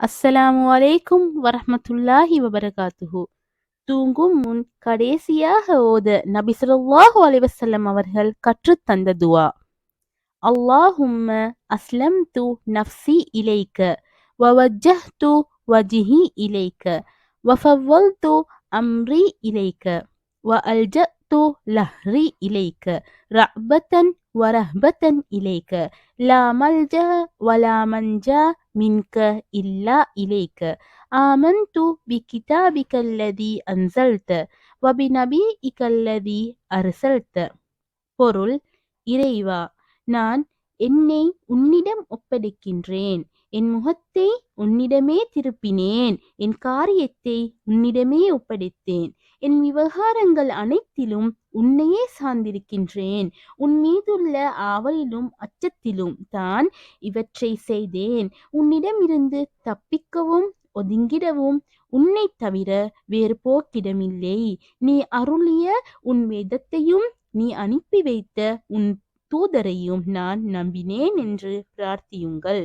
அஸ்ஸலாமு அலைக்கும் வரஹ்மத்துல்லாஹி வபரகாத்துஹு. தூங்கும் முன் கடைசியாக ஓத நபி ஸல்லல்லாஹு அலைஹி அவர்கள் கற்றுத்தந்த துவா. துஆ அஸ்லம் து நஃப்சி இலைக்க வவஜஹ் து வஜிஹி இலைக்க வஃபவ்வல்து அம்ரி இலைக்க வ அல்ஜ பசத்து லஹ்ரி இலைக்க ரஹ்பத்தன் வரஹ்பத்தன் இலைக்க லா மல்ஜ வலா மஞ்சா மின்க இல்லா இலைக்க ஆமந்து பிகிதாபிக அல்லதி அன்சல்த வபிநபி இக்கல்லதி அரசல்த பொருள் இறைவா நான் என்னை உன்னிடம் ஒப்படைக்கின்றேன். என் முகத்தை உன்னிடமே திருப்பினேன். என் காரியத்தை உன்னிடமே ஒப்படைத்தேன். என் விவகாரங்கள் அனைத்திலும் உன்னையே சார்ந்திருக்கின்றேன். உன் மீதுள்ள ஆவலிலும் அச்சத்திலும் தான் இவற்றை செய்தேன். உன்னிடமிருந்து தப்பிக்கவும் ஒதுங்கிடவும் உன்னை தவிர வேறு போக்கிடமில்லை. நீ அருளிய உன் வேதத்தையும் நீ அனுப்பி வைத்த உன் தூதரையும் நான் நம்பினேன் என்று பிரார்த்தியுங்கள்.